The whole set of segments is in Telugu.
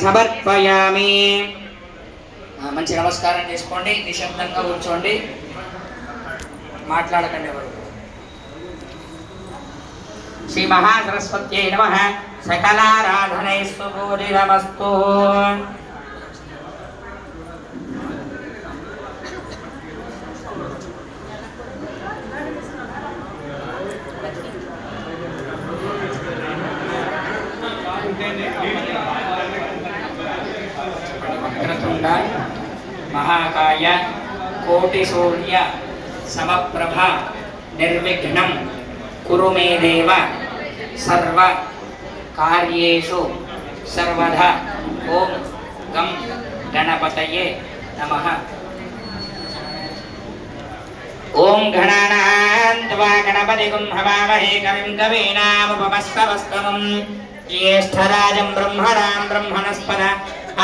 సమర్పయామి. మంచి నమస్కారం చేసుకోండి నిశ్శబ్దంగా కూర్చోండి. మాట్లాడకండి ఎవరు. శ్రీ మహాసరస్వత్యై నమ. సకలారాధనైస్తు పూరిరమస్తు వక్రతుండ మహాకాయ కోటి సూర్య సమప్రభ నిర్విఘ్నం కురు మే దేవ సర్వ కార్యేషు సర్వదా ఓం గం గణపతయే నమ. ఓం గణానాన్వా గణపతి హవామహే కవిం కవీనాముపమస్తవస్తవం. జ్యేష్ఠరాజం బ్రహ్మణాం బ్రహ్మణస్పద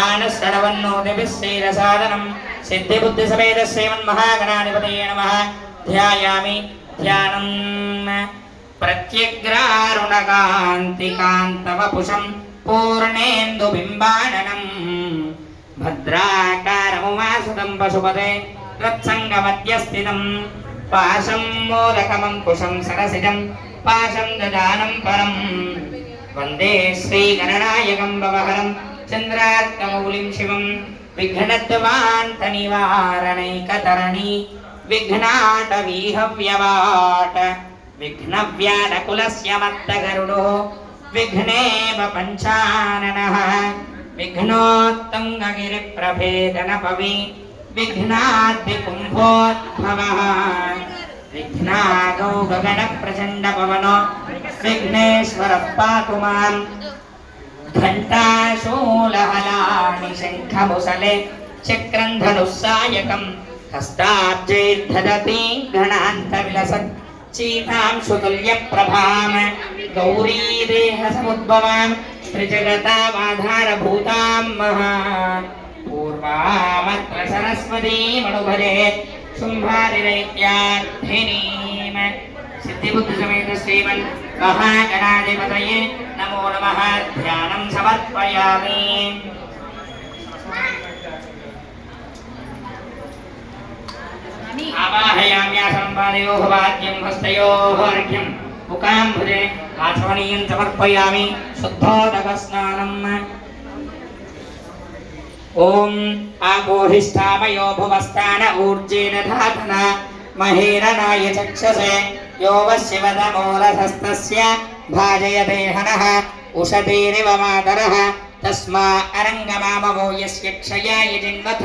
ఆనశ్రవన్నోదిభిశ్రీరసాదనం సిద్ధిబుద్ధి సమేత శ్రీమన్మహాగణాధిపతయే నమః ధ్యాయామి ధ్యానం ప్రత్యగ్రారుణకాంతికాంతవపుషం పూర్ణేందుబింబాననం భద్రాకారముమాసుతం పశుపతే రత్సంగమధ్యస్థితం పాశం మోదకమంకుశం సరసిజం పాశం దదానం పరం వందే శ్రీగణనాయకం భవహరం చంద్రార్కమౌలిం శివం విఘ్నద్వాంతనివారణైకతరణి విఘ్నాటవీహవ్యవాట విఘ్నవ్యానకులస్య మత్తగరుడో విఘ్నేవ పంచాననః విఘ్నోత్తంగగిరిప్రభేదనపవి విఘ్నాద్వికుంభోద్భవः విఘ్నాగౌ గగన ప్రచండ పవనో విఘ్నేశ్వర పాతు మాం घण्टाशूलहलानि शङ्खमुसले चक्रं धनुस्सायकं हस्ताब्जैर्धदति गणान्तविलसत् चीतांशुतुल्यप्रभां गौरीदेहसमुद्भवां त्रिजगतामाधारभूतां महान् पूर्वामत्र सरस्वतीमनुभरे शुम्भादिदैत्यार्थिनीम् सिद्धिबुद्धिसमेत श्रीमन् महागणाधिपतये नमो नमः। ध्यानं समर्पयामि। आवाहयाम्यासम्पादयोः वाद्यं हस्तयोः अर्घ्यम् उकाम्भुजे आचमनीयं समर्पयामि। शुद्धोदकस्नानम् ॐ आपोहिष्ठामयो भुवस्तान ऊर्जेन धातना महेरनाय चक्षसे यो वः शिवतमोरसस्तस्य భువస్థాన ఊర్జేన ధాతన భాజయతే హనః ఉషతేరివ తస్మా అరంగమామవో యస్య క్షయాయ జన్మథ